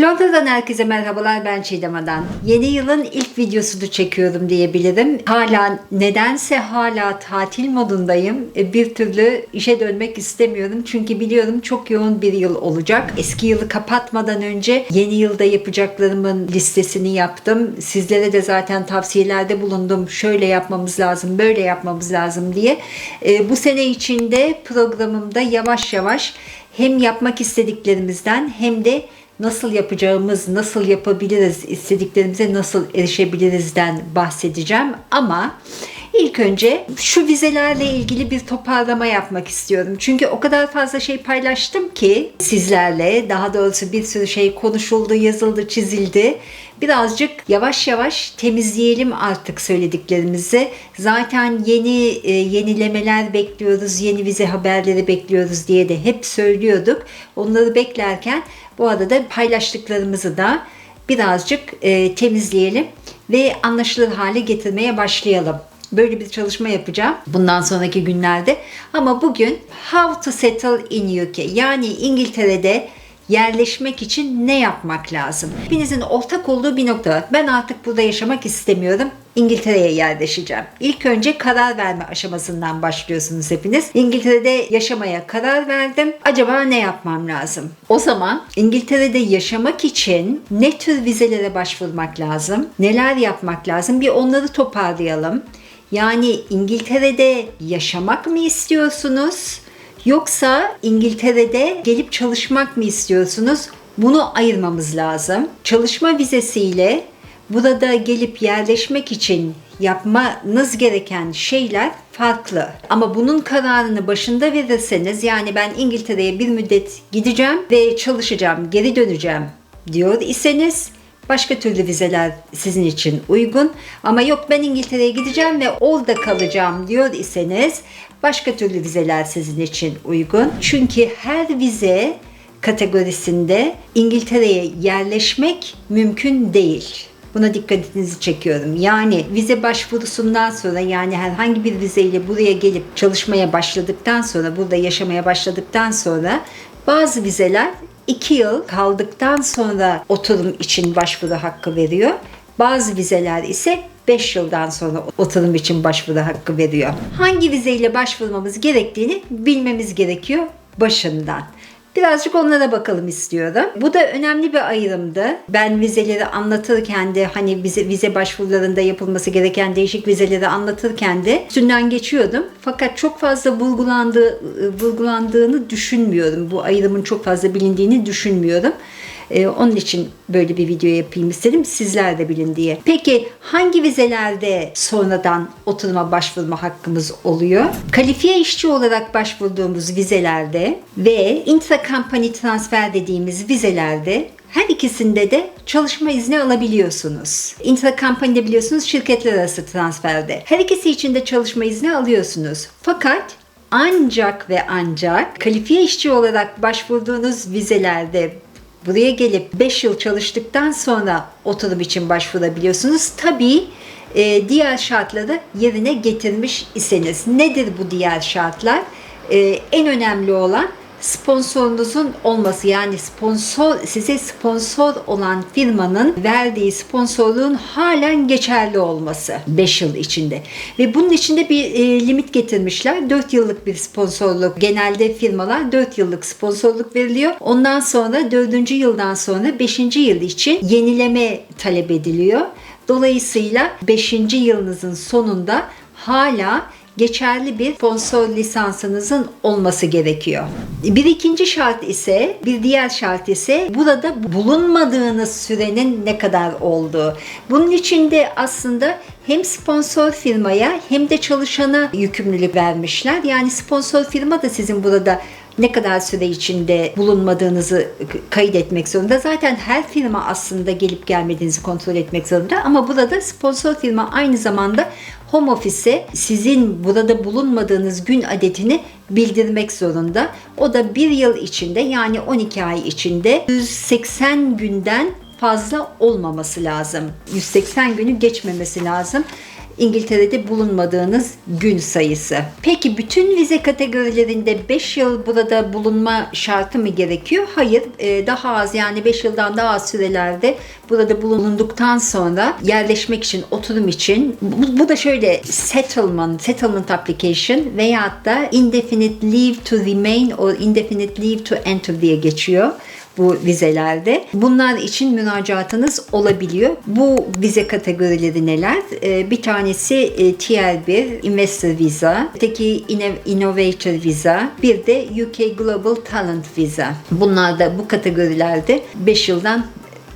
Londra'dan herkese merhabalar ben Çiğdem Adan. Yeni yılın ilk videosunu çekiyorum diyebilirim. Hala nedense hala tatil modundayım. E, Bir türlü işe dönmek istemiyorum. Çünkü biliyorum çok yoğun bir yıl olacak. Eski yılı kapatmadan önce yeni yılda yapacaklarımın listesini yaptım. Sizlere de zaten tavsiyelerde bulundum. Şöyle yapmamız lazım, böyle yapmamız lazım diye. E, Bu sene içinde programımda yavaş yavaş hem yapmak istediklerimizden hem de nasıl yapacağımız, nasıl yapabiliriz, istediklerimize nasıl erişebilirizden bahsedeceğim. Ama ilk önce şu vizelerle ilgili bir toparlama yapmak istiyorum. Çünkü o kadar fazla şey paylaştım ki sizlerle, daha doğrusu bir sürü şey konuşuldu, yazıldı, çizildi. Birazcık yavaş yavaş temizleyelim artık söylediklerimizi. Zaten yeni e, yenilemeler bekliyoruz, yeni vize haberleri bekliyoruz diye de hep söylüyorduk. Onları beklerken bu arada paylaştıklarımızı da birazcık e, temizleyelim ve anlaşılır hale getirmeye başlayalım. Böyle bir çalışma yapacağım bundan sonraki günlerde. Ama bugün how to settle in UK yani İngiltere'de yerleşmek için ne yapmak lazım? Hepinizin ortak olduğu bir nokta var. Ben artık burada yaşamak istemiyorum. İngiltere'ye yerleşeceğim. İlk önce karar verme aşamasından başlıyorsunuz hepiniz. İngiltere'de yaşamaya karar verdim. Acaba ne yapmam lazım? O zaman İngiltere'de yaşamak için ne tür vizelere başvurmak lazım? Neler yapmak lazım? Bir onları toparlayalım. Yani İngiltere'de yaşamak mı istiyorsunuz? Yoksa İngiltere'de gelip çalışmak mı istiyorsunuz? Bunu ayırmamız lazım. Çalışma vizesiyle burada gelip yerleşmek için yapmanız gereken şeyler farklı. Ama bunun kararını başında verirseniz yani ben İngiltere'ye bir müddet gideceğim ve çalışacağım, geri döneceğim diyor iseniz Başka türlü vizeler sizin için uygun. Ama yok ben İngiltere'ye gideceğim ve orada kalacağım diyor iseniz başka türlü vizeler sizin için uygun. Çünkü her vize kategorisinde İngiltere'ye yerleşmek mümkün değil. Buna dikkatinizi çekiyorum. Yani vize başvurusundan sonra yani herhangi bir vizeyle buraya gelip çalışmaya başladıktan sonra, burada yaşamaya başladıktan sonra bazı vizeler 2 yıl kaldıktan sonra oturum için başvuru hakkı veriyor. Bazı vizeler ise 5 yıldan sonra oturum için başvuru hakkı veriyor. Hangi vizeyle başvurmamız gerektiğini bilmemiz gerekiyor başından. Birazcık onlara bakalım istiyorum. Bu da önemli bir ayrımdı. Ben vizeleri anlatırken de hani vize, vize başvurularında yapılması gereken değişik vizeleri anlatırken de üstünden geçiyordum. Fakat çok fazla vurgulandığı, vurgulandığını düşünmüyorum. Bu ayrımın çok fazla bilindiğini düşünmüyorum. Ee, onun için böyle bir video yapayım istedim. Sizler de bilin diye. Peki hangi vizelerde sonradan oturuma başvurma hakkımız oluyor? Kalifiye işçi olarak başvurduğumuz vizelerde ve intra-company transfer dediğimiz vizelerde her ikisinde de çalışma izni alabiliyorsunuz. Intra-company'de biliyorsunuz şirketler arası transferde. Her ikisi için de çalışma izni alıyorsunuz. Fakat ancak ve ancak kalifiye işçi olarak başvurduğunuz vizelerde buraya gelip 5 yıl çalıştıktan sonra oturum için başvurabiliyorsunuz. Tabii e, diğer şartları yerine getirmiş iseniz. Nedir bu diğer şartlar? E, en önemli olan sponsorunuzun olması yani sponsor size sponsor olan firmanın verdiği sponsorluğun halen geçerli olması 5 yıl içinde. Ve bunun içinde bir e, limit getirmişler. 4 yıllık bir sponsorluk. Genelde firmalar 4 yıllık sponsorluk veriliyor. Ondan sonra 4. yıldan sonra 5. yıl için yenileme talep ediliyor. Dolayısıyla 5. yılınızın sonunda hala geçerli bir sponsor lisansınızın olması gerekiyor. Bir ikinci şart ise, bir diğer şart ise burada bulunmadığınız sürenin ne kadar olduğu. Bunun için de aslında hem sponsor firmaya hem de çalışana yükümlülük vermişler. Yani sponsor firma da sizin burada ne kadar süre içinde bulunmadığınızı kaydetmek zorunda. Zaten her firma aslında gelip gelmediğinizi kontrol etmek zorunda. Ama burada sponsor firma aynı zamanda home office'e sizin burada bulunmadığınız gün adetini bildirmek zorunda. O da bir yıl içinde yani 12 ay içinde 180 günden fazla olmaması lazım. 180 günü geçmemesi lazım. İngiltere'de bulunmadığınız gün sayısı. Peki bütün vize kategorilerinde 5 yıl burada bulunma şartı mı gerekiyor? Hayır. e, daha az yani 5 yıldan daha az sürelerde burada bulunduktan sonra yerleşmek için, oturum için bu, bu da şöyle settlement, settlement application veyahut da indefinite leave to remain or indefinite leave to enter diye geçiyor bu vizelerde. Bunlar için müracaatınız olabiliyor. Bu vize kategorileri neler? Ee, bir tanesi e, TR1 Investor Visa, öteki Inno- Innovator Visa, bir de UK Global Talent Visa. Bunlar da bu kategorilerde 5 yıldan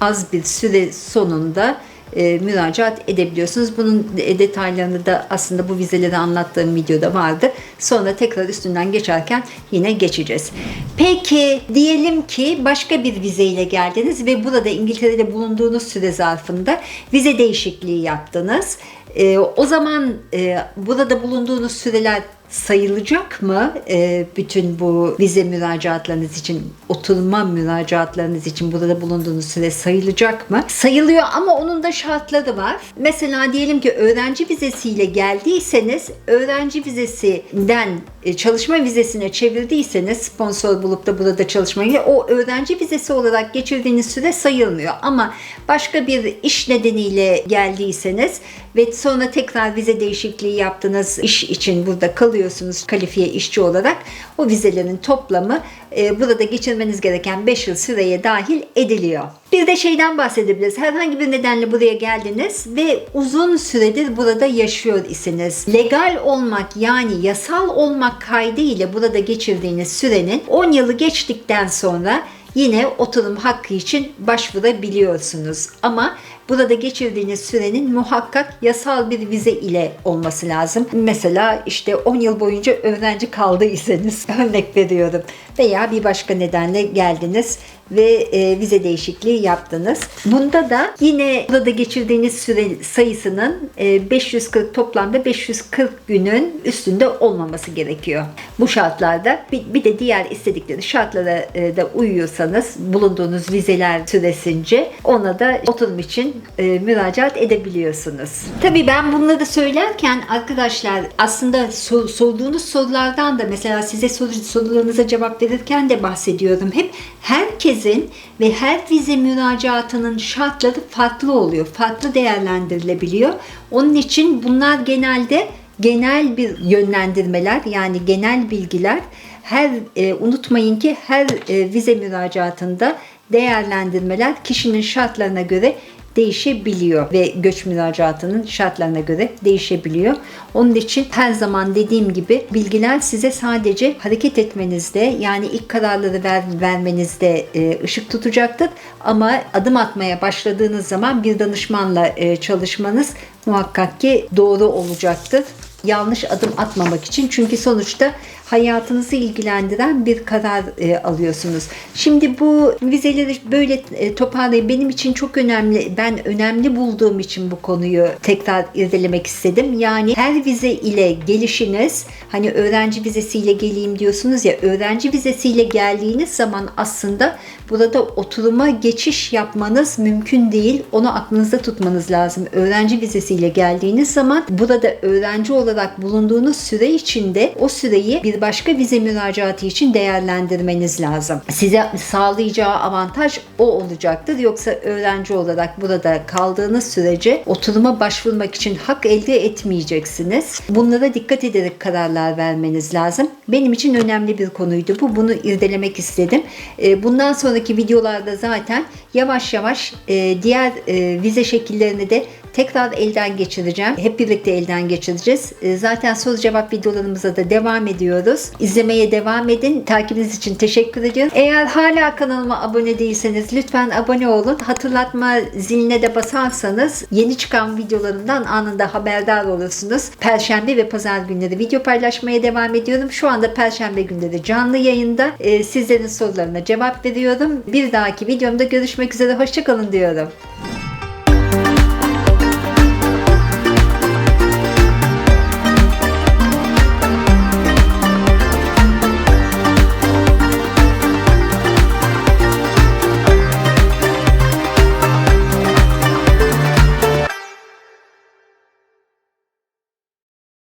az bir süre sonunda e, müracaat edebiliyorsunuz. Bunun de- detaylarını da aslında bu vizeleri anlattığım videoda vardı. Sonra tekrar üstünden geçerken yine geçeceğiz. Peki diyelim ki başka bir vizeyle geldiniz ve burada İngiltere'de bulunduğunuz süre zarfında vize değişikliği yaptınız. E, o zaman e, burada bulunduğunuz süreler sayılacak mı e, bütün bu vize müracaatlarınız için, oturma müracaatlarınız için burada bulunduğunuz süre sayılacak mı? Sayılıyor ama onun da şartları var. Mesela diyelim ki öğrenci vizesiyle geldiyseniz, öğrenci vizesinden e, çalışma vizesine çevirdiyseniz, sponsor bulup da burada çalışmayı, o öğrenci vizesi olarak geçirdiğiniz süre sayılmıyor. Ama başka bir iş nedeniyle geldiyseniz ve sonra tekrar vize değişikliği yaptınız, iş için burada kalıyorsunuz kalifiye işçi olarak o vizelerin toplamı e, burada geçirmeniz gereken 5 yıl süreye dahil ediliyor. Bir de şeyden bahsedebiliriz. Herhangi bir nedenle buraya geldiniz ve uzun süredir burada yaşıyor isiniz. Legal olmak yani yasal olmak kaydıyla burada geçirdiğiniz sürenin 10 yılı geçtikten sonra yine oturum hakkı için başvurabiliyorsunuz. Ama burada geçirdiğiniz sürenin muhakkak yasal bir vize ile olması lazım. Mesela işte 10 yıl boyunca öğrenci kaldıysanız örnek veriyorum veya bir başka nedenle geldiniz ve e, vize değişikliği yaptınız. Bunda da yine burada geçirdiğiniz süre sayısının e, 540 toplamda 540 günün üstünde olmaması gerekiyor. Bu şartlarda bir, bir de diğer istedikleri şartlara e, da uyuyorsanız bulunduğunuz vizeler süresince ona da oturum için e, müracaat edebiliyorsunuz. Tabii ben bunları söylerken arkadaşlar aslında sor- sorduğunuz sorulardan da mesela size soru, sorularınıza cevap verirken de bahsediyorum. Hep herkesin ve her vize müracaatının şartları farklı oluyor. Farklı değerlendirilebiliyor. Onun için bunlar genelde genel bir yönlendirmeler yani genel bilgiler. Her e, unutmayın ki her e, vize müracaatında değerlendirmeler kişinin şartlarına göre değişebiliyor ve göç müracaatının şartlarına göre değişebiliyor. Onun için her zaman dediğim gibi bilgiler size sadece hareket etmenizde yani ilk kararları ver, vermenizde e, ışık tutacaktır. Ama adım atmaya başladığınız zaman bir danışmanla e, çalışmanız muhakkak ki doğru olacaktır yanlış adım atmamak için. Çünkü sonuçta hayatınızı ilgilendiren bir karar e, alıyorsunuz. Şimdi bu vizeleri böyle e, toparlayayım. Benim için çok önemli. Ben önemli bulduğum için bu konuyu tekrar irdelemek istedim. Yani her vize ile gelişiniz hani öğrenci vizesiyle geleyim diyorsunuz ya öğrenci vizesiyle geldiğiniz zaman aslında burada oturuma geçiş yapmanız mümkün değil. Onu aklınızda tutmanız lazım. Öğrenci vizesiyle geldiğiniz zaman burada öğrenci olarak bulunduğunuz süre içinde o süreyi bir başka vize müracaatı için değerlendirmeniz lazım. Size sağlayacağı avantaj o olacaktır. Yoksa öğrenci olarak burada kaldığınız sürece oturuma başvurmak için hak elde etmeyeceksiniz. Bunlara dikkat ederek kararlar vermeniz lazım. Benim için önemli bir konuydu bu. Bunu irdelemek istedim. Ee, Bundan sonraki videolarda zaten yavaş yavaş e, diğer e, vize şekillerini de tekrar elden geçireceğim. Hep birlikte elden geçireceğiz. E, Zaten soru cevap videolarımıza da devam ediyoruz. İzlemeye devam edin. Takibiniz için teşekkür ediyorum. Eğer hala kanalıma abone değilseniz lütfen abone olun. Hatırlatma ziline de basarsanız yeni çıkan videolarımdan anında haberdar olursunuz. Perşembe ve pazar günleri video paylaşmaya devam ediyorum. Şu anda perşembe günleri canlı yayında. E, sizlerin sorularına cevap veriyorum. Bir dahaki videomda görüşmek üzere. Hoşçakalın diyorum.